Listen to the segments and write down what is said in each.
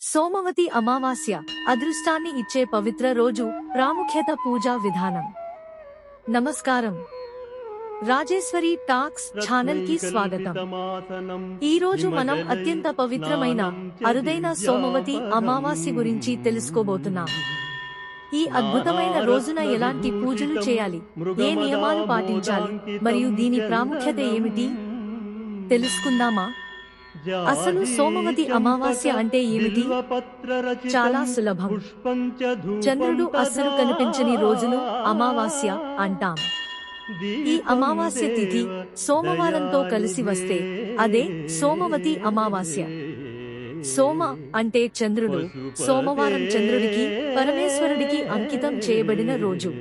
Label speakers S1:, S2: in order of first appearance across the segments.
S1: సోమవతి అమావాస్య అదృష్టాన్ని ఇచ్చే పవిత్ర రోజు ప్రాముఖ్యత పూజా విధానం. నమస్కారం. రాజేశ్వరి టాక్స్ ఛానల్కి స్వాగతం. ఈ రోజు మనం అత్యంత పవిత్రమైన అరుదైన సోమవతి అమావాస్య గురించి తెలుసుకోబోతున్నాం. ఈ అద్భుతమైన రోజున ఎలాంటి పూజలు చేయాలి? ఏ నియమాలు పాటించాలి? మరియు దీని ప్రాముఖ్యత ఏమిటి? తెలుసుకుందామా? అసలు సోమవతి అమావాస్య అంటే ఏమిటి? చాలా సులభం. చంద్రుడు అస్సలు కనిపించని రోజును అమావాస్య అంటాం. ఈ అమావాస్య తిథి సోమవారంతో కలిసి వస్తే అదే సోమవతి అమావాస్య. సోమ అంటే చంద్రుడు. సోమవారం చంద్రుడికి పరమేశ్వరుడికి అంకితం చేయబడిన రోజు.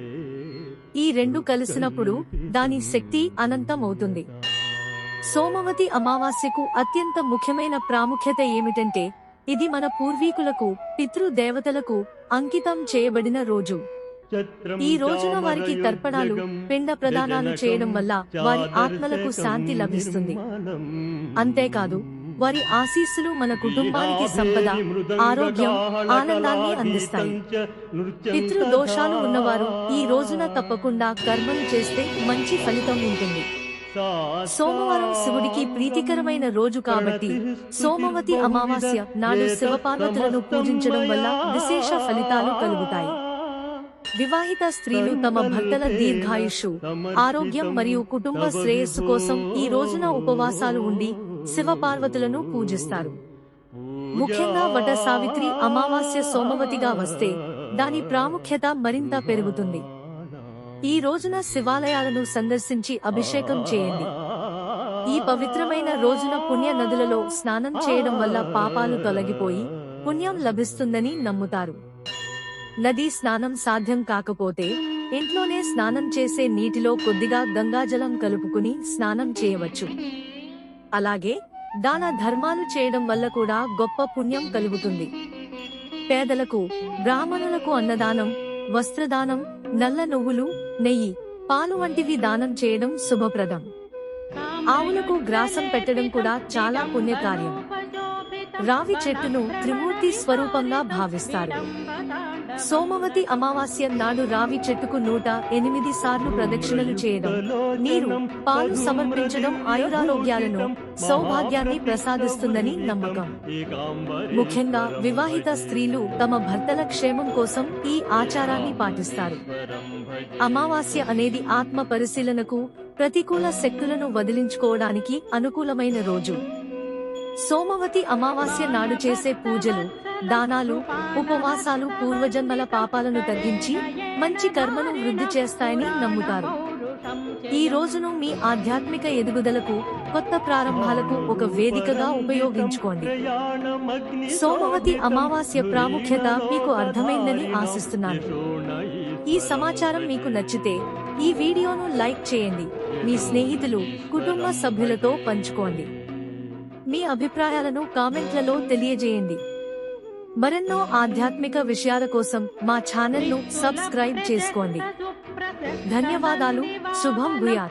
S1: ఈ రెండు కలిసినప్పుడు దాని శక్తి అనంతం అవుతుంది సోమవతి అమావాస్యకు అత్యంత ముఖ్యమైన ప్రాముఖ్యత ఏమిటంటే ఇది మన పూర్వీకులకు పితృదేవతలకు అంకితం చేయబడిన రోజు. ఈ రోజున వారికి తర్పణాలు పిండ ప్రదానాలు చేయడం వల్ల వారి ఆత్మలకు శాంతి లభిస్తుంది. అంతేకాదు వారి ఆశీస్సులు మన కుటుంబానికి సంపద ఆరోగ్యం ఆనందాన్ని అందిస్తాయి. పితృ దోషాలు ఉన్నవారు ఈ రోజున తప్పకుండా కర్మలు చేస్తే మంచి ఫలితం ఉంటుంది. సోమవారం శివుడికి ప్రీతికరమైన రోజు కాబట్టి సోమవతి అమావాస్య నాడు శివపార్వతులను పూజించడం వల్ల విశేష ఫలితాలు కలుగుతాయి. వివాహిత స్త్రీలు తమ భర్తల దీర్ఘాయుషు ఆరోగ్యం మరియు కుటుంబ శ్రేయస్సు కోసం ఈ రోజున ఉపవాసాలు ఉండి శివపార్వతులను పూజిస్తారు. ముఖ్యంగా వట సావిత్రి అమావాస్య సోమవతిగా వస్తే దాని ప్రాముఖ్యత మరింత పెరుగుతుంది. ఈ రోజున శివాలయాలను సందర్శించి అభిషేకం చేయండి. ఈ పవిత్రమైన రోజున పుణ్య నదులలో స్నానం చేయడం వల్ల పాపాలు తొలగిపోయి పుణ్యం లభిస్తుందని నమ్ముతారు. నదీ స్నానం సాధ్యం కాకపోతే ఇంట్లోనే స్నానం చేసే నీటిలో కొద్దిగా గంగాజలం కలుపుకుని స్నానం చేయవచ్చు. అలాగే దాన ధర్మాలు చేయడం వల్ల కూడా గొప్ప పుణ్యం కలుగుతుంది. పేదలకు బ్రాహ్మణులకు అన్నదానం వస్త్రదానం నల్ల నువ్వులు నెయ్యి పాలు వంటివి దానం చేయడం శుభప్రదం. ఆవులకు గ్రాసం పెట్టడం కూడా చాలా పుణ్యకార్యం. రావి చెట్టును త్రిమూర్తి స్వరూపంగా భావిస్తారు. సోమవతి అమావాస్య నాడు రావి చెట్టుకు నూట ఎనిమిది సార్లు ప్రదక్షిణలు చేయడం నీరు పాలు సమర్పించడం ఆయురారోగ్యాలను సౌభాగ్యాన్ని ప్రసాదిస్తుందని నమ్మకం. ముఖ్యంగా వివాహిత స్త్రీలు తమ భర్తల క్షేమం కోసం ఈ ఆచారాన్ని పాటిస్తారు. అమావాస్య అనేది ఆత్మ పరిశీలనకు ప్రతికూల శక్తులను వదిలించుకోవడానికి అనుకూలమైన రోజు. సోమవతి అమావాస్య నాడు చేసే పూజలు దానాలు ఉపవాసాలు పూర్వజన్మల పాపాలను తగ్గించి మంచి కర్మను వృద్ధి చేస్తాయని నమ్ముతారు. ఈ రోజును మీ ఆధ్యాత్మిక ఎదుగుదలకు కొత్త ప్రారంభాలకు ఒక వేదికగా ఉపయోగించుకోండి. సోమవతి అమావాస్య ప్రాముఖ్యత మీకు అర్థమైందని ఆశిస్తున్నాను. ఈ సమాచారం మీకు నచ్చితే ఈ వీడియోను లైక్ చేయండి. మీ స్నేహితులు కుటుంబ సభ్యులతో పంచుకోండి. మీ అభిప్రాయాలను కామెంట్లలో తెలియజేయండి. మరెన్నో ఆధ్యాత్మిక విషయాల కోసం మా ఛానల్ను సబ్స్క్రైబ్ చేసుకోండి. धन्यवाद आलू। शुभम भूयात